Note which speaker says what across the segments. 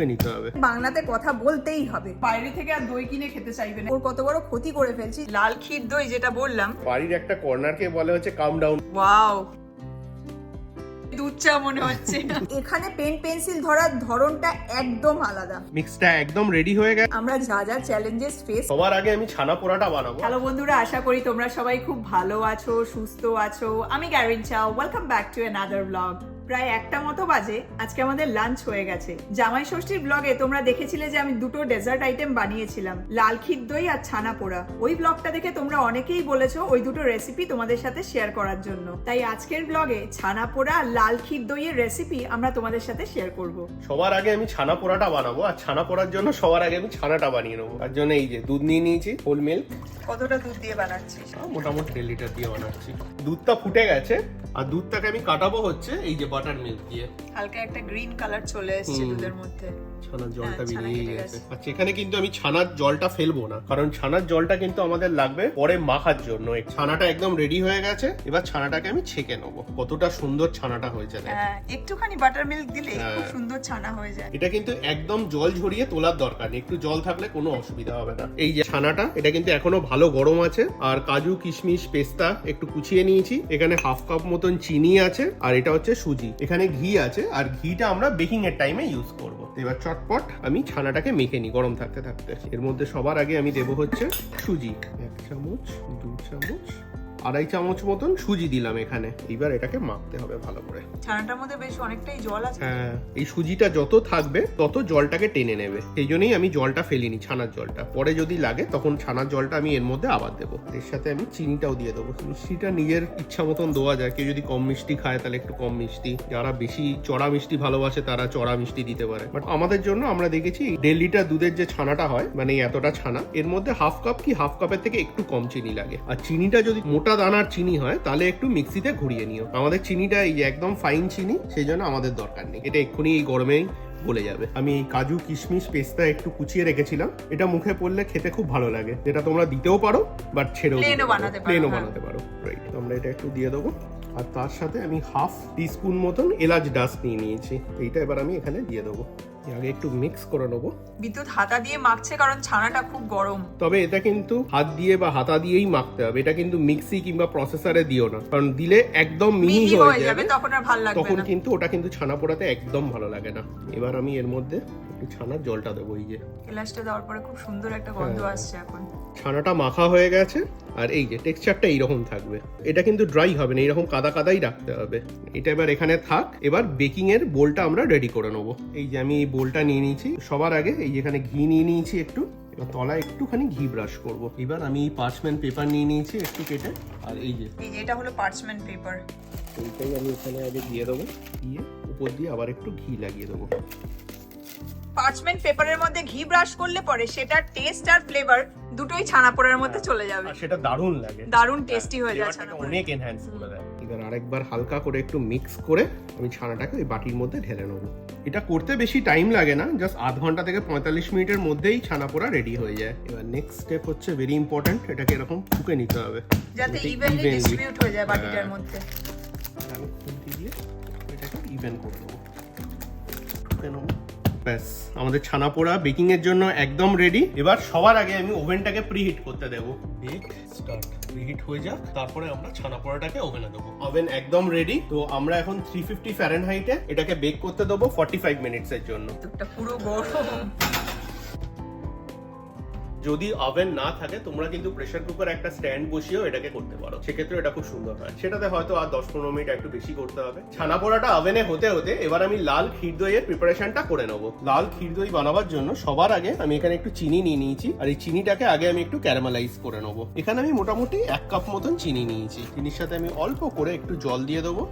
Speaker 1: ফুকে নিতে হবে।
Speaker 2: বাংলাতে কথা বলতেই হবে।
Speaker 3: বাইরে থেকে আর দই কিনে খেতে চাইবে না।
Speaker 2: ওর কত বড় ক্ষতি করে ফেলছি।
Speaker 3: লাল ক্ষীর দই যেটা বললাম।
Speaker 1: বাড়ির একটা কর্নারকে বলে হচ্ছে কাম ডাউন
Speaker 3: ওয়াও দুধ মনে হচ্ছে।
Speaker 2: এখানে পেন পেন্সিল ধরার ধরনটা একদম আলাদা।
Speaker 1: মিক্সটা একদম রেডি হয়ে গেছে।
Speaker 2: আমরা যা যা চ্যালেঞ্জেস ফেস
Speaker 1: সবার আগে আমি ছানা পোড়াটা বানাবো।
Speaker 3: হ্যালো বন্ধুরা আশা করি তোমরা সবাই খুব ভালো আছো সুস্থ আছো। আমি গ্যারিন চাও welcome back to another blog প্রায় একটা মতো বাজে আজকে আমাদের লাঞ্চ হয়ে গেছে। জামাই ষষ্ঠীর ব্লগে তোমরা দেখেছিলে যে আমি দুটো ডেজার্ট আইটেম বানিয়েছিলাম লাল ক্ষীর দই আর ছানা পোড়া। ওই ব্লগটা দেখে তোমরা অনেকেই বলেছ ওই দুটো রেসিপি তোমাদের সাথে শেয়ার করার জন্য। তাই আজকের ব্লগে ছানা পোড়া আর লাল ক্ষীর দইয়ের রেসিপি আমরা তোমাদের সাথে শেয়ার করব।
Speaker 1: সবার আগে আমি ছানা পোড়াটা বানাবো আর ছানা পোড়ার জন্য সবার আগে আমি ছানাটা বানিয়ে নেব। তার জন্য এই যে দুধ নিয়ে নিয়েছি হোল মিল্ক
Speaker 3: কতটা দুধ দিয়ে বানাচ্ছিস
Speaker 1: মোটামুটি দেড় লিটার দিয়ে বানাচ্ছি। দুধটা ফুটে গেছে আর দুধটাকে আমি কাটাবো হচ্ছে এই যে বাটার মিল্ক দিয়ে
Speaker 3: হালকা একটা গ্রিন কালার চলে এসেছে। দুধের মধ্যে
Speaker 1: ছানার জলটা
Speaker 3: হ্যাঁ,
Speaker 1: বেরিয়ে গেছে। আচ্ছা এখানে কিন্তু আমি ছানার জলটা ফেলব না কারণ ছানার জলটা কিন্তু আমাদের লাগবে পরে মাখার জন্য। ছানাটা একদম রেডি হয়ে গেছে এবার ছানাটাকে আমি ছেঁকে নেব। কতটা সুন্দর ছানাটা হয়েছে
Speaker 3: হ্যাঁ একটুখানি বাটার মিল্ক দিলে খুব
Speaker 1: হ্যাঁ।
Speaker 3: সুন্দর ছানা হয়ে যায়।
Speaker 1: এটা কিন্তু একদম জল ঝরিয়ে তোলার দরকার নেই একটু জল থাকলে কোনো অসুবিধা হবে না। এই যে ছানাটা এটা কিন্তু এখনও ভালো গরম আছে আর কাজু কিশমিশ পেস্তা একটু কুচিয়ে নিয়েছি। এখানে হাফ কাপ মতন চিনি আছে আর এটা হচ্ছে সুজি। এখানে ঘি আছে আর ঘিটা আমরা বেকিং এর টাইমে ইউজ করব। এবার চটপট আমি ছানাটাকে মেখে নিই গরম থাকতে থাকতে। এর মধ্যে সবার আগে আমি দেবো হচ্ছে সুজি, এক চামচ, দু চামচ আড়াই চামচ মতন সুজি দিলাম এখানে। এবার এটাকে মাখতে হবে ভালো করে।
Speaker 3: ছানাটার মধ্যে বেশ অনেকটাই জল আছে।
Speaker 1: হ্যাঁ এই সুজিটা যত থাকবে তত জলটাকে টেনে নেবে। সেই জন্যই আমি জলটা ফেলিনি ছানার জলটা। পরে যদি লাগে তখন ছানার জলটা আমি এর মধ্যে আবার দেবো। এর সাথে আমি চিনিটাও দিয়ে দেবো। মিষ্টিটা নিজের ইচ্ছা মতন দেওয়া যায়। কেউ যদি কম মিষ্টি খায় তাহলে একটু কম মিষ্টি। যারা বেশি চড়া মিষ্টি ভালোবাসে তারা চড়া মিষ্টি দিতে পারে। বাট আমাদের জন্য আমরা দেখেছি দেড় লিটার দুধের যে ছানাটা হয় মানে এতটা ছানা এর মধ্যে হাফ কাপ কি হাফ কাপের থেকে একটু কম চিনি লাগে। আর চিনিটা যদি মোটা দানার চিনি হয় তাহলে একটু মিক্সিতে ঘুরিয়ে নিও। আমাদের চিনিটা এই যে একদম ফাইন চিনি সেই জন্য আমাদের দরকার নেই। এটা এক্ষুনি এই গরমেই বলে যাবে। আমি কাজু কিশমিশ পেস্তা একটু কুচিয়ে রেখেছিলাম। এটা মুখে পড়লে খেতে খুব ভালো লাগে। যেটা তোমরা দিতেও পারো বাট ছেড়েও প্লেনও
Speaker 3: হ্যাঁ।
Speaker 1: বানাতে পারো। রাইট আমরা এটা একটু দিয়ে দেবো। আর তার সাথে আমি হাফ টিস্পুন মতন এলাচ ডাস্ট নিয়ে নিয়েছি। এইটা এবার আমি এখানে দিয়ে দেবো। আগে একটু মিক্স করে নেব।
Speaker 3: বিদ্যুৎ হাতা দিয়ে মাখছে কারণ ছানাটা খুব গরম।
Speaker 1: তবে এটা কিন্তু হাত দিয়ে বা হাতা দিয়েই মাখতে হবে। এটা কিন্তু মিক্সি কিংবা প্রসেসরে দিও না। কারণ দিলে একদম মিহি হয়ে
Speaker 3: যাবে। তখন আর ভালো লাগবে
Speaker 1: তখন কিন্তু ওটা কিন্তু ছানা পোড়াতে একদম ভালো লাগে না। এবার আমি এর মধ্যে একটু ছানার জলটা দেবো এই যে।
Speaker 3: এলাচটা দেওয়ার পরে খুব সুন্দর একটা গন্ধ
Speaker 1: হ্যাঁ।
Speaker 3: আসছে এখন।
Speaker 1: ছানাটা মাখা হয়ে গেছে আর এই যে টেক্সচারটা এইরকম থাকবে। এটা কিন্তু ড্রাই হবে না এইরকম কাদা কাদাই রাখতে হবে। এটা এবার এখানে থাক। এবার বেকিং এর বোলটা আমরা রেডি করে নেব। এই যে আমি এই বোলটা নিয়ে নিয়েছি। সবার আগে এই যেখানে ঘি নিয়ে নিয়েছি একটু এবার তলায় একটুখানি ঘি ব্রাশ করব। এবার আমি পার্চমেন্ট পেপার নিয়ে নিয়েছি একটু কেটে আর এই যে
Speaker 3: এই যে এটা হলো পার্চমেন্ট পেপার
Speaker 1: এইটাই আমি এখানে আগে দিয়ে দেবো। দিয়ে উপর দিয়ে আবার একটু ঘি লাগিয়ে দেবো।
Speaker 3: পার্চমেন্ট পেপারের মধ্যে ঘি ব্রাশ করলে পরে সেটার টেস্ট আর ফ্লেভার দুটোই ছানা পোড়ার মধ্যে চলে যাবে।
Speaker 1: সেটা দারুণ লাগে।
Speaker 3: দারুণ টেস্টি হয়ে যায় ছানা
Speaker 1: অনেক এনহ্যান্স করে দেয়। এবার আরেকবার হালকা করে একটু মিক্স করে আমি ছানাটাকে ওই বাটির মধ্যে ঢেলে নেব। এটা করতে বেশি টাইম লাগে না জাস্ট আধ ঘণ্টা থেকে পঁয়তাল্লিশ মিনিটের মধ্যেই ছানা পোড়া রেডি হয়ে যায়। এবার নেক্সট স্টেপ হচ্ছে ভেরি ইম্পর্টেন্ট এটাকে এরকম ফুকে নিতে হবে।
Speaker 3: যাতে ইভেনলি ডিস্ট্রিবিউট হয়ে যায় বাটিটার
Speaker 1: হ্যাঁ।
Speaker 3: মধ্যে।
Speaker 1: আমি খুন্তি দিয়ে এটাকে ইভেন করে ফুকে নেব। ব্যাস আমাদের ছানা পোড়া বেকিং এর জন্য একদম রেডি এবার সবার আগে আমি ওভেনটাকে প্রিহিট করতে দেব। বেক স্টার্ট প্রিহিট হয়ে যাক তারপরে আমরা ছানা পোড়াটাকে ওভেনে দেবো। ওভেন একদম রেডি তো আমরা এখন থ্রি ফিফটি ফ্যারেনহাইটে এটাকে বেক করতে দেবো ফর্টি ফাইভ মিনিটস এর জন্য।
Speaker 3: পুরো গরম।
Speaker 1: যদি ওভেন না থাকে, তোমরা কিন্তু প্রেসার কুকার একটা স্ট্যান্ড বসিয়েও এটাকে করতে পারো। সেক্ষেত্রে এটা খুব সুন্দর হয়। সেটাতে হয়তো আর দশ পনেরো মিনিট একটু বেশি করতে হবে। ছানা পোড়াটা ওভেনে হতে হতে এবার আমি লাল ক্ষীর দইয়ের প্রিপারেশনটা করে নেব। লাল ক্ষীর দই বানাবার জন্য সবার আগে আমি এখানে একটু চিনি নিয়ে নিয়েছি। আর এই চিনিটাকে আগে আমি একটু ক্যারামেলাইজ করে নেব। এখানে আমি মোটামুটি এক কাপ মতন চিনি নিয়েছি। চিনির সাথে আমি অল্প করে একটু জল দিয়ে দেবো।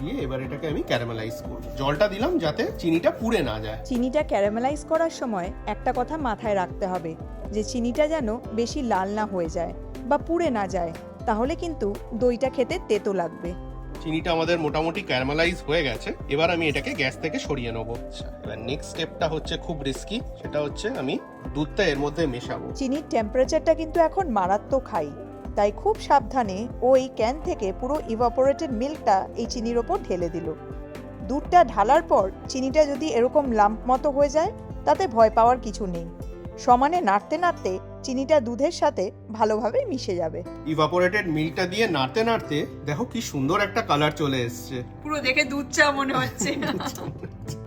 Speaker 1: দিয়ে এবার এটাকে আমি ক্যারামেলাইজ করব। জলটা দিলাম যাতে চিনিটা পুড়ে না যায়।
Speaker 4: চিনিটা ক্যারামেলাইজ করার সময় একটা কথা মাথায় রাখতে হবে যে চিনিটা যেন বেশি লাল না হয়ে যায় বা পুড়ে না যায় তাহলে কিন্তু দইটা খেতে তেতো লাগবে।
Speaker 1: চিনিটা আমাদের মোটামুটি ক্যারামেলাইজ হয়ে গেছে এবার আমি এটাকে গ্যাস থেকে সরিয়ে নেব। এবার নেক্সট স্টেপটা হচ্ছে খুব রিস্কি সেটা হচ্ছে আমি দুধটা এর মধ্যে মেশাবো।
Speaker 4: চিনির টেম্পারেচারটা কিন্তু এখন মারাত্মক হাই তাই খুব সাবধানে ওই ক্যান থেকে পুরো ইভাপোরেটেড মিল্কটা এই চিনির ওপর ঢেলে দিল। দুধটা ঢালার পর চিনিটা যদি এরকম লাম্প মতো হয়ে যায় তাতে ভয় পাওয়ার কিছু নেই। সমানে নাড়তে নাড়তে চিনিটা দুধের সাথে ভালোভাবে মিশে যাবে।
Speaker 1: ইভাপোরেটেড মিল্কটা দিয়ে নাড়তে নাড়তে দেখো কি সুন্দর একটা কালার চলে এসছে।
Speaker 5: পুরো দেখে দুধ চা মনে হচ্ছে।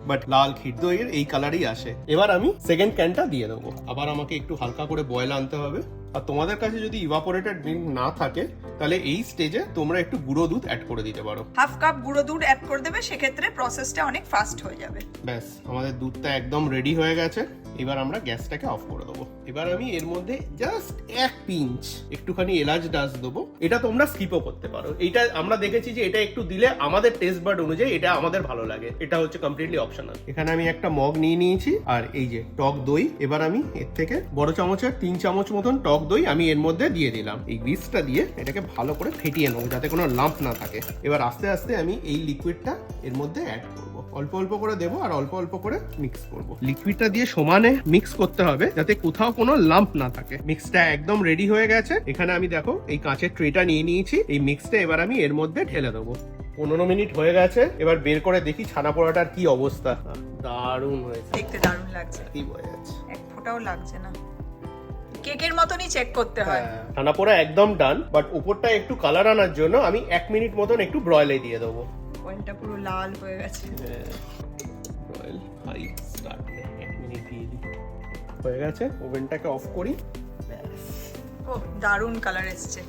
Speaker 1: বাট লাল ক্ষীর দইয়ের এই কালারই আসে। এবার আমি সেকেন্ড ক্যানটা দিয়ে দেবো। আবার আমাকে একটু হালকা করে বয়েল আনতে হবে। আর তোমাদের কাছে যদি ইভাপোরেটেড মিল্ক না থাকে তাহলে এই স্টেজে তোমরা একটু গুঁড়ো দুধ অ্যাড করে দিতে পারো।
Speaker 5: হাফ কাপ গুঁড়ো দুধ অ্যাড করে দেবে সেক্ষেত্রে প্রসেসটা অনেক ফাস্ট হয়ে যাবে।
Speaker 1: ব্যাস আমাদের দুধটা একদম রেডি হয়ে গেছে। এবার আমরা গ্যাসটাকে অফ করে দেবো। এবার আমি এর মধ্যে জাস্ট এক পিঞ্চ একটুখানি এলাচ ডাস দেবো। এটা তোমরা স্কিপও করতে পারো। এটা আমরা দেখেছি যে এটা একটু দিলে আমাদের টেস্ট বার্ড অনুযায়ী এটা আমাদের ভালো লাগে। এটা হচ্ছে কমপ্লিটলি অপশনাল এখানে আমি একটা মগ নিয়ে নিয়েছি আর এই যে টক দই। এবার আমি এর থেকে বড় চামচের তিন চামচ মতন টক দই আমি এর মধ্যে দিয়ে দিলাম। এই গ্রিসটা দিয়ে এটাকে ভালো করে ফেটিয়ে নেব যাতে কোনো লাম্প না থাকে। এবার আস্তে আস্তে আমি এই লিকুইডটা এর মধ্যে অ্যাড করব। অল্প অল্প করে দেবো আর অল্প অল্প করে মিক্স করব। লিকুইডটা দিয়ে সমানে মিক্স করতে হবে যাতে কোথাও কোনো লাম্প না থাকে। মিক্সটা একদম রেডি হয়ে গেছে। এখানে আমি দেখো এই কাঁচের ট্রেটা নিয়ে নিয়েছি। এই মিক্সটা এবার আমি এর মধ্যে ঢেলে দেবো। পনেরো মিনিট হয়ে গেছে। এবার বের করে দেখি ছানা পোড়াটার কি অবস্থা। দারুণ হয়েছে।
Speaker 5: দেখতে দারুণ লাগছে।
Speaker 1: কি বোঝা যাচ্ছে।
Speaker 5: এক ফোঁটাও লাগছে না। কেকের মতনই চেক করতে হয়।
Speaker 1: ঠান্ডা পোড়া একদম ডান বাট উপরটা একটু কালার আনার জন্য আমি এক মিনিট মতন একটু ব্রয়লে দিয়ে দেবো।
Speaker 5: ওয়েনটা পুরো লাল হয়ে গেছে।
Speaker 1: হাই স্টার্ট এক মিনিট দিয়ে দিই। হয়ে গেছে ওভেনটাকে অফ করি।
Speaker 5: ও দারুণ কালার এসছে।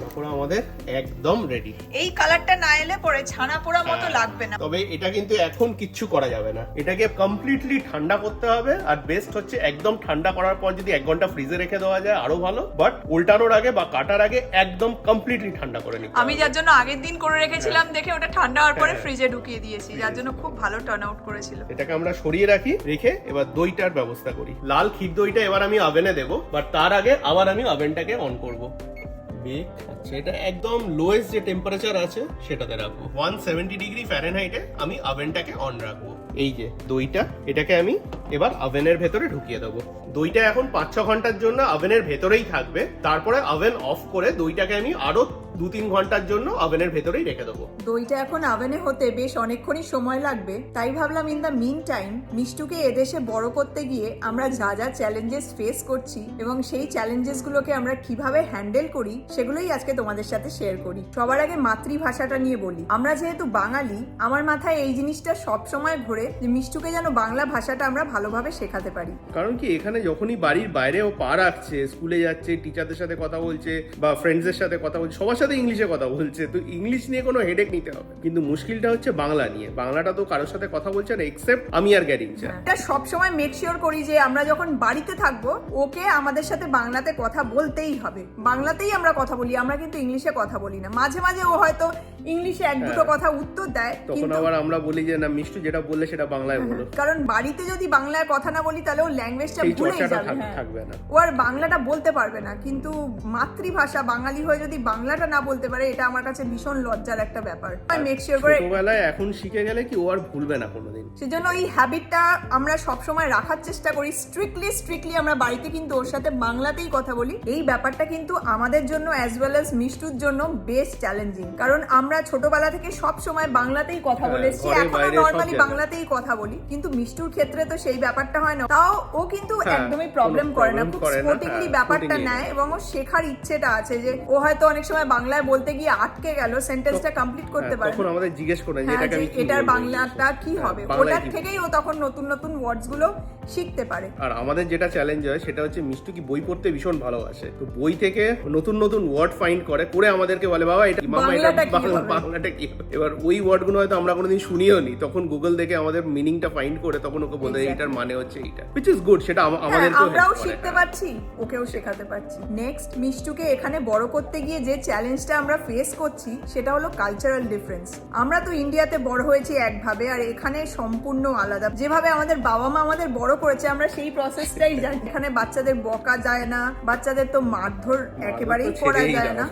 Speaker 1: তারপরে আমাদের একদম রেডি
Speaker 5: এই কালারটা না এলে পরে ছানা পোড়া মতো লাগবে না।
Speaker 1: তবে এটা কিন্তু এখন কিচ্ছু করা যাবে না। এটাকে কমপ্লিটলি ঠান্ডা করতে হবে আর বেস্ট হচ্ছে একদম ঠান্ডা করার পর যদি এক ঘণ্টা ফ্রিজে রেখে দেওয়া যায় আরও ভালো। বাট উল্টানোর আগে বা কাটার আগে একদম কমপ্লিটলি ঠান্ডা করে নিতে
Speaker 5: আমি যার জন্য আগের দিন করে রেখেছিলাম দেখে ওটা ঠান্ডা হওয়ার পরে
Speaker 1: হ্যাঁ।
Speaker 5: ফ্রিজে ঢুকিয়ে দিয়েছি যার জন্য খুব ভালো টার্ন আউট করেছিল।
Speaker 1: এটাকে আমরা সরিয়ে রাখি রেখে এবার দইটার ব্যবস্থা করি। লাল ক্ষীর দইটা এবার আমি ওভেনে দেবো বাট তার আগে আবার আমি ওভেনটাকে অন করব। বেক আচ্ছা এটা একদম লোয়েস্ট যে টেম্পারেচার আছে, সেটাতে রাখব। ওয়ান সেভেন্টি ডিগ্রি ফ্যারেনহাইটে আমি আভেনটাকে অন রাখব। এই যে, দইটা, এটাকে আমি এবার আভেনের ভেতরে ঢুকিয়ে দেবো। দইটা এখন পাঁচ ছ ঘণ্টার জন্য আভেনের ভেতরেই থাকবে। তারপরে আভেন অফ করে দইটাকে আমি আরও দু তিন ঘণ্টার জন্য ওভেনের ভেতরেই রেখে দেবো।
Speaker 3: দইটা এখন আভেনে হতে বেশ অনেকক্ষণই সময় লাগবে তাই ভাবলাম ইন দ্য মিন টাইম মিষ্টুকে এদেশে বড় করতে গিয়ে আমরা যা যা চ্যালেঞ্জেস ফেস করছি এবং সেই চ্যালেঞ্জেসগুলোকে আমরা কীভাবে হ্যান্ডেল করি সেগুলোই আজকে তোমাদের সাথে শেয়ার করি। সবার আগে মাতৃভাষাটা নিয়ে বলি। আমরা যেহেতু বাঙালি আমার মাথায় এই জিনিসটা সবসময় ঘোরে যে মিষ্টুকে যেন বাংলা ভাষাটা আমরা ভালোভাবে শেখাতে পারি।
Speaker 1: কারণ কি এখানে যখনই বাড়ির বাইরে ও পা রাখছে স্কুলে যাচ্ছে টিচারদের সাথে কথা বলছে বা ফ্রেন্ডসদের সাথে কথা বলছে সবার সাথে ইংলিশে কথা বলছে তো ইংলিশ নিয়ে কোনো হেডেক নিতে হবে। কিন্তু মুশকিলটা হচ্ছে বাংলা নিয়ে। বাংলাটা তো কারোর সাথে কথা বলছে না এক্সেপ্ট আমি আর গ্যারিংচা
Speaker 3: এটা সবসময় মেক শিওর করি যে আমরা যখন বাড়িতে থাকব ওকে আমাদের সাথে বাংলাতে কথা বলতেই হবে। বাংলাতেই আমরা কথা বলি আমরা কিন্তু ইংলিশে কথা বলি না। মাঝে মাঝে ও হয়তো ইংলিশে এক দুটো
Speaker 1: হ্যাঁ।
Speaker 3: কথা উত্তর দেয়
Speaker 1: তখন আবার আমরা বলি যে না মিষ্টু যেটা বললে সেটা বাংলায় বলো।
Speaker 3: কারণ বাড়িতে যদি বাংলায় কথা না বলি তাহলে ও ল্যাঙ্গুয়েজটা ভুলেই যাবে। হ্যাঁ।
Speaker 1: থাকবে না।
Speaker 3: ও আর বাংলাটা বলতে পারবে না কিন্তু মাতৃভাষা বাঙালি হয়ে যদি বাংলাটা না বলতে পারে এটা আমার কাছে ভীষণ লজ্জার একটা ব্যাপার। মেক শিওর করে
Speaker 1: ছোটবেলায় এখন শিখে গেলে কি ও আর ভুলবে না কোনোদিন?
Speaker 3: সেজন্য এই হ্যাবিটটা আমরা সবসময় রাখার চেষ্টা করি। স্ট্রিক্টলি স্ট্রিক্টলি আমরা বাড়িতে কিন্তু ওর সাথে বাংলাতেই কথা বলি। এই ব্যাপারটা কিন্তু আমাদের জন্য অ্যাজ ওয়েল অ্যাজ মিষ্টুর জন্য বেশ চ্যালেঞ্জিং কারণ আমরা ছোটবেলা থেকে সব সময় বাংলাতেই কথা
Speaker 1: হ্যাঁ,
Speaker 3: বলে এসেছি।
Speaker 1: ঘরে এখনও
Speaker 3: নর্মালি বাংলাতেই কথা বলি। কিন্তু মিষ্টুর ক্ষেত্রে তো সেই ব্যাপারটা হয় না। তাও ও কিন্তু
Speaker 1: হ্যাঁ,
Speaker 3: একদমই প্রবলেম করে না। খুব স্পোর্টিংলি
Speaker 1: হ্যাঁ,
Speaker 3: ব্যাপারটা নেয়। এবং ও শেখার ইচ্ছেটা আছে যে ও হয়তো অনেক সময় বাংলায় বলতে গিয়ে আটকে গেল সেন্টেন্সটা কমপ্লিট করতে
Speaker 1: হ্যাঁ,
Speaker 3: পারে
Speaker 1: তখন আমাদের জিজ্ঞেস করে যে
Speaker 3: হ্যাঁ,
Speaker 1: এটাকে আমি
Speaker 3: এটার বাংলাটা কি
Speaker 1: হ্যাঁ,
Speaker 3: হবে? ওটার থেকেই ও তখন নতুন নতুন ওয়ার্ডসগুলো শিখতে পারে।
Speaker 1: আর আমাদের যেটা চ্যালেঞ্জ হয় সেটা হচ্ছে মিষ্টু কি বই পড়তে ভীষণ ভালোবাসে। তো বই থেকে নতুন নতুন ওয়ার্ড ফাইন্ড করে করে আমাদেরকে বলে বাবা এটা কি? এটা
Speaker 3: বাংলাটা কি
Speaker 1: বাংলাটা কি এবার ওই ওয়ার্ডগুলো হয়তো আমরা কোনোদিন শুনিও নি। তখন গুগল দেখে আমাদের মিনিংটা ফাইন্ড করে তখন ওকে বলে এটার মানে হচ্ছে এইটা। উইচ ইজ গুড সেটা আমা-
Speaker 3: হ্যাঁ, আমরাও শিখতে। পারছি ওকেও শেখাতে পারছি। নেক্সট মিষ্টুকে এখানে বড় করতে গিয়ে যে চ্যালেঞ্জটা আমরা ফেস করছি সেটা হলো কালচারাল ডিফারেন্স আমরা তো ইন্ডিয়াতে বড় হয়েছি একভাবে আর এখানে সম্পূর্ণ আলাদা। যেভাবে আমাদের বাবা মা আমাদের বড় করেছে আমরা সেই প্রসেসটাই জানি। এখানে বাচ্চাদের বকা যায় না বাচ্চাদের তো মারধর একেবারেই করা যায় না।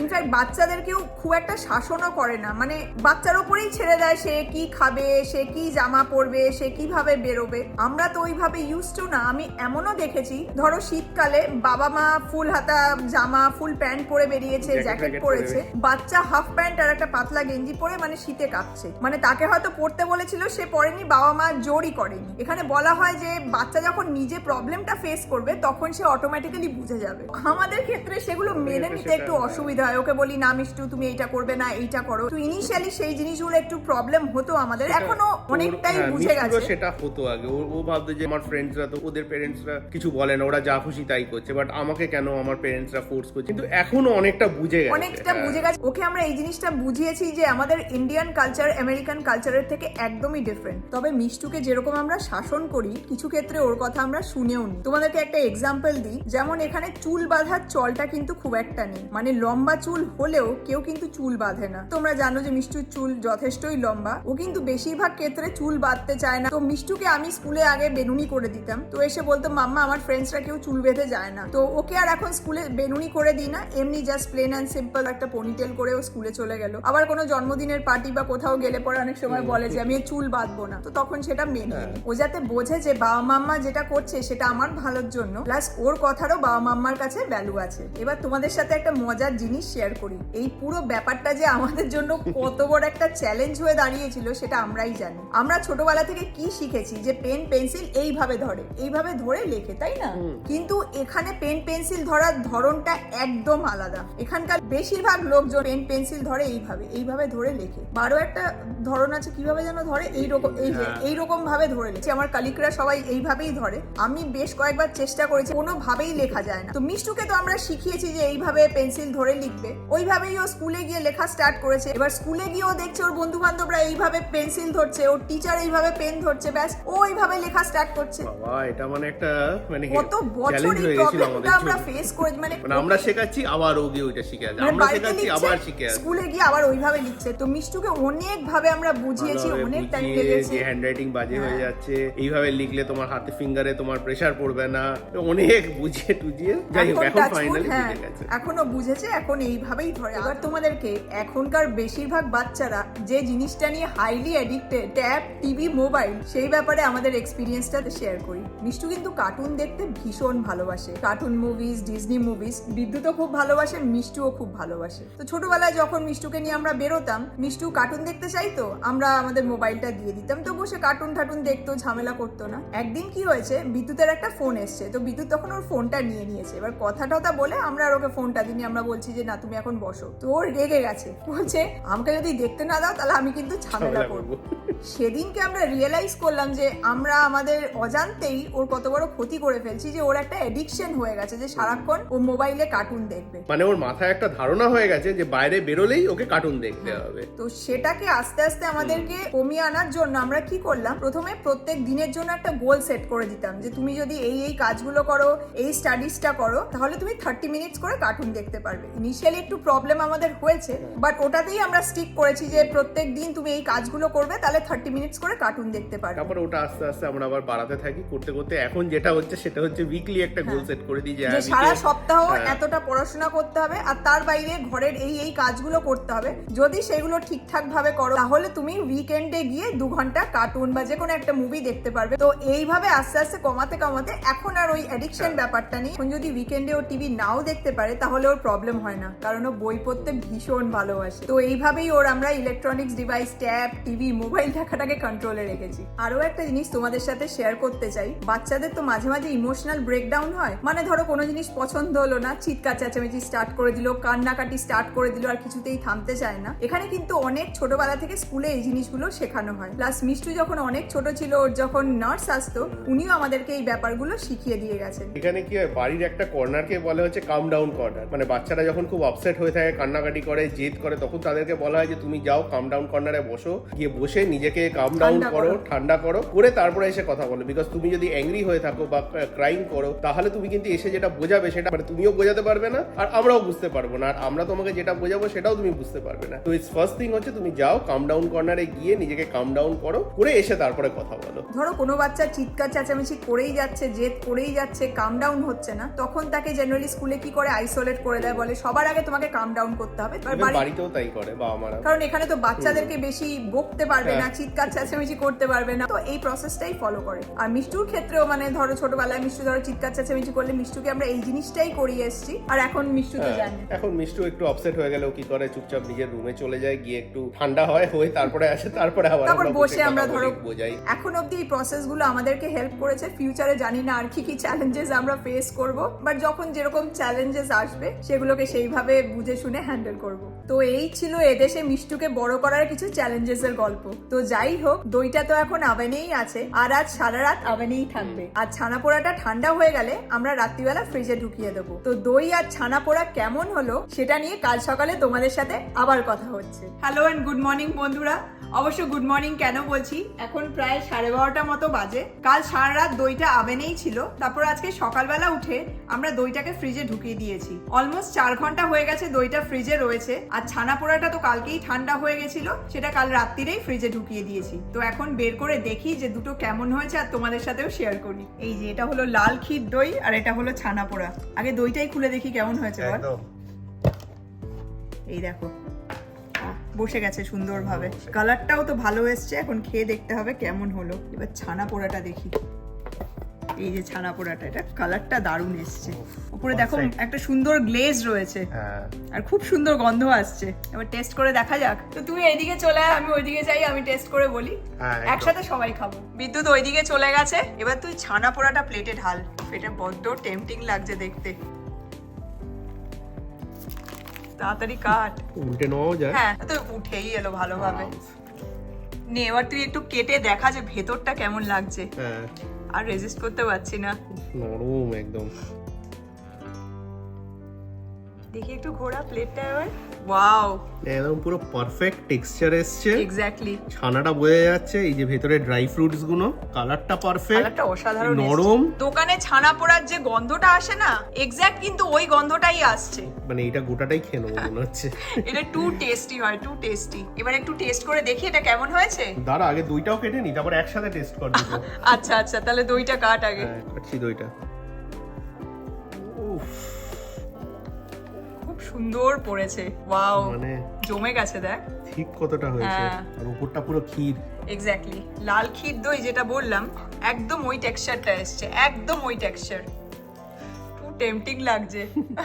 Speaker 3: ইনফ্যাক্ট বাচ্চাদেরকেও খুব একটা শাসনও করে না। মানে বাচ্চার ওপরেই ছেড়ে দেয় সে কি খাবে সে কি জামা পরবে সে কীভাবে বেরোবে। আমরা তো ওইভাবে ইউজ টু না। আমি এমনও দেখেছি ধরো শীতকালে বাবা মা ফুল হাতা জামা ফুল প্যান্ট পরে বেরিয়েছে জ্যাকেট পরেছে বাচ্চা হাফ প্যান্ট আর একটা পাতলা গেঞ্জি পরে মানে শীতে কাঁপছে। মানে তাকে হয়তো পড়তে বলেছিল সে পড়েনি বাবা মা জোরই করেনি। এখানে বলা হয় যে বাচ্চা যখন নিজে প্রবলেমটা ফেস করবে তখন সে অটোমেটিক্যালি বুঝে যাবে। আমাদের ক্ষেত্রে সেগুলো মেনে নিতে একটু অসুবিধা হয়। ওকে বলি না মিষ্টু তুমি এইটা করবে না এইটা করো। তো ইনিশিয়ালি সেই জিনিসগুলো একটু প্রবলেম হতো আমাদের। এখনও অনেকটাই
Speaker 1: হ্যাঁ,
Speaker 3: বুঝে গেছে।
Speaker 1: সেটা হতো আগে। ও ও ভাবতো যে আমার ফ্রেন্ডসরা তো ওদের পেরেন্টসরা কিছু বলে না ওরা যা খুশি তাই করছে। বাট আমাকে কেন আমার পেরেন্টসরা ফোর্স করছে? কিন্তু এখনও অনেকটা বুঝে গেছে।
Speaker 3: অনেকটা
Speaker 1: হ্যাঁ।
Speaker 3: বুঝে গেছে। ওকে আমরা এই জিনিসটা বুঝিয়েছি যে আমাদের ইন্ডিয়ান কালচার আমেরিকান কালচারের থেকে একদমই ডিফারেন্ট তবে মিষ্টুকে যেরকম আমরা শাসন করি কিছু ক্ষেত্রে ওর কথা আমরা শুনেও নি। তোমাদেরকে একটা এক্সাম্পল দিই। যেমন এখানে চুল বাঁধার চলটা কিন্তু খুব একটা নেই। মানে লম্বা চুল হলেও কেউ কিন্তু চুল বাঁধে না। তোমরা জানো যে মিষ্টুর চুল যথেষ্টই লম্বা। ও কিন্তু বেশিরভাগ ক্ষেত্রে চুল বাঁধতে চায় না। তো মিষ্টুকে আমি স্কুলে আগে বেনুনি করে দিতাম। তো এসে বলতো মাম্মা আমার ফ্রেন্ডসরা কেউ চুল বেঁধে যায় না। তো ওকে আর এখন স্কুলে বেনুনি করে দিই না। এমনি জাস্ট প্লেন অ্যান্ড সিম্পল একটা পনিটেল করে ও স্কুলে চলে গেল। আবার কোনো জন্মদিনের পার্টি বা কোথাও গেলে পরে অনেক সময় বলে যে আমি চুল বাঁধবো না। তো তখন সেটা মেনে
Speaker 1: হ্যাঁ।
Speaker 3: ও যাতে বোঝে যে বাবা মাম্মা যেটা করছে সেটা আমার ভালোর জন্য। প্লাস ওর কথারও বাবা মাম্মার কাছে ভ্যালু আছে। এবার তোমাদের সাথে একটা মজার জিনিস শেয়ার করি। এই পুরো ব্যাপারটা যে আমাদের জন্য কত বড় একটা চ্যালেঞ্জ হয়ে দাঁড়িয়েছিল সেটা আমরাই জানি। আমরা ছোটবেলা থেকে কি শিখেছি যে পেন পেন্সিল এইভাবে ধরে। এইভাবে ধরে লেখে তাই না? কিন্তু এখানে পেন পেন্সিল ধরার ধরনটা একদম আলাদা। এখানকার বেশিরভাগ লোকজন পেন পেন্সিল ধরে এইভাবে এইভাবে ধরে লেখে। বারো একটা ধরন আছে কীভাবে যেন ধরে এইরকম এই যে
Speaker 1: হ্যাঁ।
Speaker 3: এইরকম ভাবে ধরে লেখে। আমার কালিকরা সবাই এইভাবেই ধরে। আমি বেশ কয়েকবার চেষ্টা করেছি কোনোভাবেই লেখা যায় না। তো মিষ্টুকে তো আমরা শিখিয়েছি যে এইভাবে পেন্সিল ধরে লিখবে। ওইভাবেই ও স্কুলে গিয়ে লেখা স্টার্ট করেছে। এবার স্কুলে গিয়েও দেখছে ওর বন্ধু বান্ধবরা এইভাবে পেন্সিল ধরছে ওর টিচার এইভাবে পেন ধরছে ব্যাস ও এইভাবে লেখা স্টার্ট করছে।
Speaker 1: বাবা এটা মানে একটা মানে
Speaker 3: কত বছর এই প্রবলেমটা আমরা ফেস করে মানে
Speaker 1: মানে আমরা শেখাচ্ছি আবার ও গিয়ে ওইটা শিখে আমরা শেখাচ্ছি আবার শিখে আছে
Speaker 3: স্কুলে গিয়ে আবার ওইভাবে লিখছে। তো মিষ্টুকে অনেক ভাবে আমরা বুঝিয়েছি অনেক টাইম লেগেছে
Speaker 1: যে হ্যান্ডরাইটিং বাজে হয়ে
Speaker 3: হ্যাঁ।
Speaker 1: যাচ্ছে এইভাবে লিখলে তোমার হাতে ফিঙ্গারে তোমার প্রেসার পড়বে না। অনেক বুঝিয়ে টুজিয়ে যাই হোক
Speaker 3: এখন
Speaker 1: ফাইনালি
Speaker 3: হ্যাঁ,
Speaker 1: গেছে।
Speaker 3: এখনও বুঝেছে এখন এইভাবেই ধরে। এবার তোমাদেরকে এখনকার বেশিরভাগ বাচ্চারা যে জিনিসটা নিয়ে highly addicted tab TV mobile সেই ব্যাপারে আমাদের এক্সপিরিয়েন্সটা শেয়ার করি। মিষ্টু কিন্তু কার্টুন দেখতে ভীষণ ভালোবাসে। কার্টুন মুভিজ ডিজনি মুভিজ বিদ্যুৎও খুব ভালোবাসে মিষ্টুও খুব ভালোবাসে। তো ছোটবেলায় যখন মিষ্টুকে নিয়ে আমরা বেরোতাম মিষ্টু কার্টুন দেখতে চাইতো আমরা আমাদের মোবাইলটা দিয়ে দিতাম। তো বসে কার্টুন টার্টুন দেখতো ঝামেলা করতো না। একদিন কি হয়েছে বিদ্যুতের একটা ফোন এসছে তো বিদ্যুৎ তখন ওর ফোনটা নিয়ে নিয়েছে। এবার কথা টথা বলে আমরা আর ওকে ফোনটা দিনি আমরা বলছি যে না তুমি এখন বসো। তো ওর রেগে গেছে। বলছে আমাকে যদি দেখতে না দাও তাহলে আমি কিন্তু ঝামেলা করব। সেদিনকে আমরা রিয়েলাইজ করলাম যে আমরা আমাদের অজান্তেই ওর কত বড় ক্ষতি করে ফেলছি যে ওর একটা এডিকশন হয়ে গেছে যে সারাক্ষণ ও মোবাইলে কার্টুন দেখবে।
Speaker 1: মানে ওর মাথায় একটা ধারণা হয়ে গেছে যে বাইরে বেরোলেই ওকে কার্টুন দেখতে হবে।
Speaker 3: তো সেটাকে আস্তে আস্তে আমাদেরকে কমিয়ে আনার জন্য আমরা কি করলাম? প্রথমে প্রত্যেক দিনের জন্য একটা গোল সেট করে দিতাম যে তুমি যদি এই এই কাজগুলো করো এই স্টাডিজটা করো তাহলে তুমি থার্টি মিনিটস করে কার্টুন দেখতে পারবে। ইনিশিয়ালি একটু প্রবলেম আমাদের হয়েছে বাট ওটাতেই আমরা স্টিক করেছি যে প্রত্যেক দিন তুমি এই কাজগুলো করবে তাহলে থার্টি মিনিটস করে কার্টুন দেখতে পারবে।
Speaker 1: তারপর ওটা আস্তে আস্তে আমরা আবার বাড়াতে থাকি করতে করতে এখন যেটা হচ্ছে সেটা হচ্ছে উইকলি একটা গোল সেট করে দিই যে হ্যাঁ,
Speaker 3: সারা সপ্তাহ
Speaker 1: হ্যাঁ।
Speaker 3: এতটা পড়াশোনা করতে হবে আর তার বাইরে ঘরের এই এই কাজগুলো করতে হবে। যদি সেগুলো ঠিকঠাক ভাবে করো তাহলে তুমি উইকেন্ডে গিয়ে দু ঘণ্টা কার্টুন বা যে কোনো একটা মুভি দেখতে পারবে। তো এইভাবে আস্তে আস্তে কমাতে কমাতে এখন আর ওই অ্যাডিকশন ব্যাপারটা নেই। এখন যদি উইকেন্ডে ও টিভি নাও দেখতে পারে তাহলে ওর প্রবলেম হয় না। কারণ ও বই পড়তে ভীষণ ভালোবাসে। তো এইভাবেই ওর আমরা electronics device tab TV mobile দেখাটাকে কন্ট্রোলে রেখেছি। আরও একটা জিনিস তোমাদের সাথে শেয়ার করতে চাই। বাচ্চাদের তো মাঝে মাঝে ইমোশনাল ব্রেকডাউন হয়। মানে ধরো কোনো জিনিস পছন্দ হলো না চিৎকার চেঁচামেচি স্টার্ট করে দিল কান্নাকাটি স্টার্ট করে দিল আর কিছুতেই থামতে চায় না। এখানে কিন্তু অনেক ছোটবেলা থেকে স্কুলে এই জিনিসগুলো শেখানো হয়। প্লাস মিষ্টু যখন অনেক ছোট ছিল ওর যখন নার্স আসতো উনিও আমাদেরকে এই ব্যাপারগুলো শিখিয়ে দিয়ে গেছেন।
Speaker 1: এখানে কি হয় বাড়ির একটা কর্নারকে বলা হচ্ছে কাম ডাউন কর্নার মানে বাচ্চারা যখন খুব আপসেট হয়ে থাকে কান্নাকাটি করে জেদ করে তখন তাদেরকে বলা হয় যে তুমি যাও কাম ডাউন কর্নারে বসো। গিয়ে বসে নিজেকে কাম ডাউন করো। ঠান্ডা করো। করে তারপরে এসে কথা বলো। বিকজ তুমি যদি অ্যাংরি হয়ে থাকো বা ক্রাইম করো তাহলে তুমি কিন্তু এসে যেটা বোঝাবে সেটা মানে তুমিও বোঝাতে পারবে না আর আমরাও বুঝতে পারব না। আর আমরা তোমাকে যেটা বোঝাবো সেটাও তুমি বুঝতে পারবে না। তো ফার্স্ট থিং হচ্ছে তুমি যাও কাম ডাউন কর্নারে গিয়ে নিজেকে কাম ডাউন করো করে এসে তারপরে কথা বলো।
Speaker 3: ধরো কোনো বাচ্চা চিৎকার চেঁচামেচি করেই যাচ্ছে জেদ করেই যাচ্ছে কাম ডাউন হচ্ছে না তখন তাকে জেনারেলি স্কুলে কি করে আইসোলেট করে দেয় বলে? সবার আগে তোমাকে কাম ডাউন করতে হবে।
Speaker 1: বাড়িতেও তাই করে বাবা মারা।
Speaker 3: কারণ এখানে তো বাচ্চাদেরকে বেশি বকতে পারবে না
Speaker 1: হ্যাঁ।
Speaker 3: চিৎকার চেঁচামেচি করতে পারবে না। তো এই প্রসেসটাই ফলো করে। আর মিষ্টুর ক্ষেত্রেও মানে ধরো ছোটবেলায় মিষ্টু ধরো চিৎকার চেঁচামেচি করলে মিষ্টুকে আমরা এই জিনিসটাই করিয়ে এসেছি। আর এখন মিষ্টু তো
Speaker 1: হ্যাঁ,
Speaker 3: জানে।
Speaker 1: এখন মিষ্টু একটু অপসেট হয়ে গেল কি করে? চুপচাপ নিজের রুমে চলে যায় গিয়ে একটু ঠান্ডা হয় হয়ে তারপরে আসে তারপরে আবার
Speaker 6: তারপর বসে আমরা ধরো
Speaker 1: বোঝাই।
Speaker 6: এখন অবধি এই প্রসেসগুলো আমাদেরকে হেল্প করেছে। ফিউচারে জানি না আর কি কি চ্যালেঞ্জেস আমরা ফেস করব বাট যখন যেরকম চ্যালেঞ্জেস আসবে সেগুলোকে সেইভাবে বুঝে শুনে হ্যান্ডেল করব। তো এই ছিল এদেশে মিষ্টুকে বড় করার কিছু চ্যালেঞ্জেস এর গল্প। তো যাই হোক, দইটা তো এখন আভেনেই আছে, আর আজ সারা রাত আভেনেই থাকবে। আর ছানা পোড়াটা ঠান্ডা হয়ে গেলে আমরা রাত্রিবেলা ফ্রিজে ঢুকিয়ে দেবো। তো দই আর ছানা পোড়া কেমন হলো, সেটা নিয়ে কাল সকালে তোমাদের সাথে আবার কথা হচ্ছে।
Speaker 3: হ্যালো অ্যান্ড গুড মর্নিং বন্ধুরা। অবশ্য গুড মর্নিং কেন বলছি? এখন প্রায় সাড়ে বারোটা মতো বাজে। কাল সারা রাত দইটা আবেনেই ছিল। তারপর আজকে সকালবেলা উঠে আমরা দইটাকে ফ্রিজে ঢুকিয়ে দিয়েছি। অলমোস্ট চার ঘণ্টা হয়ে গেছে দইটা ফ্রিজে রয়েছে। আর ছানা পোড়াটা তো কালকেই ঠান্ডা হয়ে গেছিল। সেটা কাল রাত্রিরেই ফ্রিজে ঢুকিয়ে দিয়েছি। তো এখন বের করে দেখি যে দুটো কেমন হয়েছে আর তোমাদের সাথেও শেয়ার করি। এই যে এটা হলো লাল ক্ষীর দই আর এটা হলো ছানা পোড়া আগে দইটাই খুলে দেখি কেমন হয়েছে বল। এই দেখো। বসে গেছে সুন্দরভাবে। কালারটাও তো ভালো এসছে এখন খেয়ে দেখতে হবে কেমন হলো। এবার ছানা পোড়াটা দেখি। এই যে ছানা পোড়াটা এটা কালারটা দারুণ এসছে। উপরে দেখো একটা সুন্দর গ্লেজ রয়েছে।
Speaker 1: হ্যাঁ।
Speaker 3: আর খুব সুন্দর গন্ধ আসছে। এবার টেস্ট করে দেখা যাক। তো তুই এইদিকে চলে আয় আমি ওইদিকে যাই আমি টেস্ট করে বলি।
Speaker 1: হ্যাঁ,
Speaker 3: একসাথে সবাই খাব। বিদ্যুৎ ওইদিকে চলে গেছে। এবার তুই ছানা পোড়াটা প্লেটে ঢাল। এটা বড্ড টেম্পটিং লাগছে দেখতে। তাড়াতাড়ি কাট।
Speaker 1: উল্টে নাও যায়
Speaker 3: হ্যাঁ তো উঠেই এলো ভালোভাবে। নে এবার তুই একটু কেটে দেখা যে ভেতরটা কেমন লাগছে।
Speaker 1: হ্যাঁ।
Speaker 3: আর রেজিস্ট করতে পারছি না।
Speaker 1: নরম একদম।
Speaker 3: দেখি একটু ঘোরা প্লেটটা এবার। ওয়াও
Speaker 1: একদম পুরো পারফেক্ট টেক্সচার এসছে।
Speaker 3: এক্স্যাক্টলি
Speaker 1: ছানাটা বোঝা যাচ্ছে এই যে ভেতরে ড্রাই ফ্রুটসগুলো কালারটা পারফেক্ট
Speaker 3: কালারটা অসাধারণ
Speaker 1: নরম।
Speaker 3: দোকানে ছানা পোড়ার যে গন্ধটা আসে না এক্স্যাক্ট কিন্তু ওই গন্ধটাই আসছে।
Speaker 1: মানে এটা গোটাটাই খেয়ে নেব মনে হচ্ছে।
Speaker 3: এটা টু টেস্টি হয় টু টেস্টি এবার একটু টেস্ট করে দেখি এটা কেমন হয়েছে।
Speaker 1: দাঁড়া আগে দুইটাও কেটে নি তারপর একসাথে টেস্ট কর
Speaker 3: আচ্ছা আচ্ছা তাহলে দইটা কাট আগে।
Speaker 1: হ্যাঁ কাটছি দইটা।
Speaker 3: সুন্দর পড়েছে। ওয়াও
Speaker 1: মানে
Speaker 3: জমে গেছে দেখ।
Speaker 1: ঠিক কতটা হয়েছে।
Speaker 3: হ্যাঁ।
Speaker 1: আর উপরটা পুরো ক্ষীর।
Speaker 3: এক্স্যাক্টলি লাল ক্ষীর দই যেটা বললাম একদম ওই টেক্সচারটা এসছে একদম ওই টেক্সচার টু টেম্পটিং লাগছে।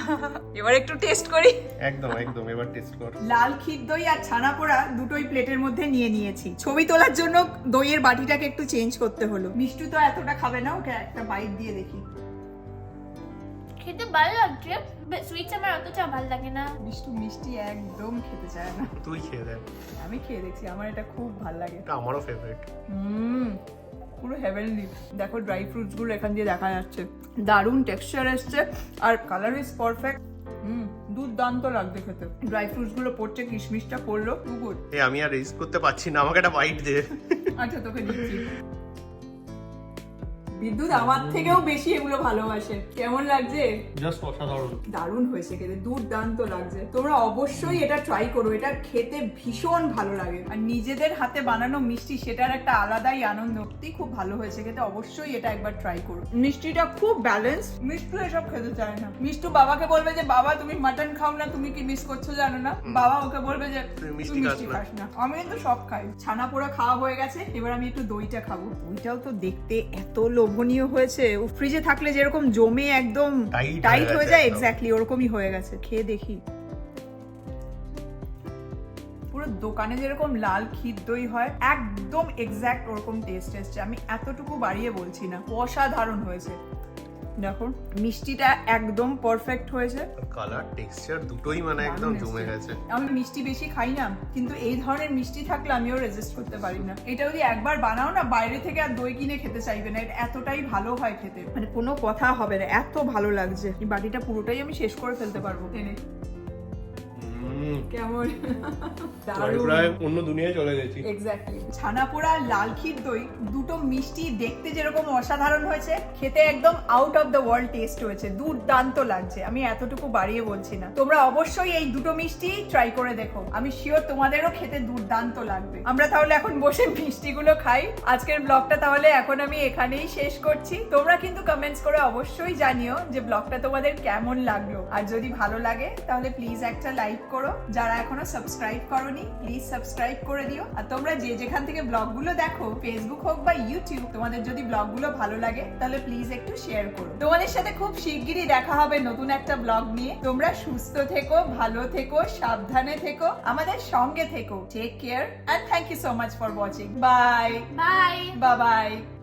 Speaker 3: এবার একটু টেস্ট করি।
Speaker 1: একদম একদম এবার টেস্ট কর।
Speaker 3: লাল ক্ষীর দই আর ছানা পোড়া দুটোই প্লেটের মধ্যে নিয়ে নিয়েছি। ছবি তোলার জন্য দইয়ের বাটিটাকে একটু চেঞ্জ করতে হলো। মিষ্টু তো এতটা খাবে না ওকে একটা বাইট দিয়ে দেখি।
Speaker 7: খেতে ভালো লাগছে। সুইটস আমার অতটা ভালো লাগে না।
Speaker 3: মিষ্টি মিষ্টি একদম খেতে চায় না।
Speaker 1: তুই খেয়ে দেখ।
Speaker 3: আমি খেয়ে দেখছি আমার এটা খুব ভালো লাগে।
Speaker 1: এটা আমারও ফেভারিট
Speaker 3: হুম পুরো হেভেনলি দেখো ড্রাই ফ্রুটসগুলো এখান দিয়ে দেখা যাচ্ছে। দারুণ টেক্সচার এসছে আর কালার ইজ পারফেক্ট হুম দুর্দান্ত লাগছে খেতে। ড্রাই ফ্রুটসগুলো পড়ছে কিশমিশটা পড়ল টু গুড
Speaker 1: এ আমি আর রেজিস্ট করতে পারছি না আমাকে একটা বাইট দে।
Speaker 3: আচ্ছা তোকে দিচ্ছি। বিদ্যুৎ আমার থেকেও বেশি এগুলো ভালোবাসে। কেমন লাগছে?
Speaker 1: জাস্ট অসাধারণ।
Speaker 3: দারুণ হয়েছে খেতে দুর্দান্ত লাগছে। তোমরা অবশ্যই এটা ট্রাই করো এটা খেতে ভীষণ ভালো লাগে। আর নিজেদের হাতে বানানো মিষ্টি সেটার একটা আলাদাই আনন্দ। সত্যি খুব ভালো হয়েছে খেতে অবশ্যই এটা একবার ট্রাই করো। মিষ্টিটা খুব ব্যালেন্স মিষ্টু এসব খেতে চায় না। মিষ্টু বাবাকে বলবে যে বাবা তুমি মাটন খাও না তুমি কি মিস করছ জানো না? বাবা ওকে বলবে যে
Speaker 1: মিষ্টি
Speaker 3: মিষ্টি
Speaker 1: খাস না।
Speaker 3: আমি কিন্তু সব খাই। ছানা পোড়া খাওয়া হয়ে গেছে এবার আমি একটু দইটা খাব। দইটাও তো দেখতে এত লোভনীয় হয়েছে। ফ্রিজে থাকলে যেরকম জমে একদম টাইট
Speaker 1: হয়ে
Speaker 3: যায়। এক্স্যাক্টলি ওরকমই হয়ে গেছে। খেয়ে দেখি। পুরো দোকানে যেরকম লাল ক্ষীর দই হয় একদম এক্স্যাক্ট ওরকম টেস্ট এসছে। আমি এতটুকু বাড়িয়ে বলছি না। অসাধারণ হয়েছে। দেখো। মিষ্টিটা একদম পারফেক্ট হয়েছে।
Speaker 1: কালার টেক্সচার দুটোই মানে একদম জমে গেছে।
Speaker 3: আমি মিষ্টি বেশি খাই না কিন্তু এই ধরনের মিষ্টি থাকলে আমিও রেজিস্ট করতে পারি না। এটা যদি একবার বানাও না বাইরে থেকে আর দই কিনে খেতে চাইবে না। এটা এতটাই ভালো হয় খেতে। মানে কোনো কথা হবে না এত ভালো লাগছে। এই বাটিটা পুরোটাই আমি শেষ করে ফেলতে পারব। কেমন?
Speaker 1: প্রায় অন্য দুনিয়ায় চলে গেছি।
Speaker 3: এক্স্যাক্টলি ছানা পোড়া লাল ক্ষীর দই দুটো মিষ্টি দেখতে যেরকম অসাধারণ হয়েছে খেতে একদম out of the world taste হয়েছে দুর্দান্ত লাগছে। আমি এতটুকু বাড়িয়ে বলছি না। তোমরা অবশ্যই এই দুটো মিষ্টি ট্রাই করে দেখো। আমি শিওর তোমাদেরও খেতে দুর্দান্ত লাগবে। আমরা তাহলে এখন বসে মিষ্টিগুলো খাই। আজকের ব্লগটা তাহলে এখন আমি এখানেই শেষ করছি। তোমরা কিন্তু কমেন্টস করে অবশ্যই জানিও যে ব্লগটা তোমাদের কেমন লাগল। আর যদি ভালো লাগে তাহলে প্লিজ একটা লাইক করো। যারা এখনও সাবস্ক্রাইব করনি প্লিজ সাবস্ক্রাইব করে দিও। আর তোমরা যে যেখান থেকে ব্লগগুলো দেখো ফেসবুক হোক বা ইউটিউব তোমাদের যদি ব্লগগুলো ভালো লাগে তাহলে প্লিজ একটু শেয়ার করো। তোমাদের সাথে খুব শিগগিরই দেখা হবে নতুন একটা ব্লগ নিয়ে। তোমরা সুস্থ থেকো ভালো থেকো সাবধানে থেকো আমাদের সঙ্গে থেকো। Take care and thank you so much for watching bye
Speaker 7: bye
Speaker 3: bye bye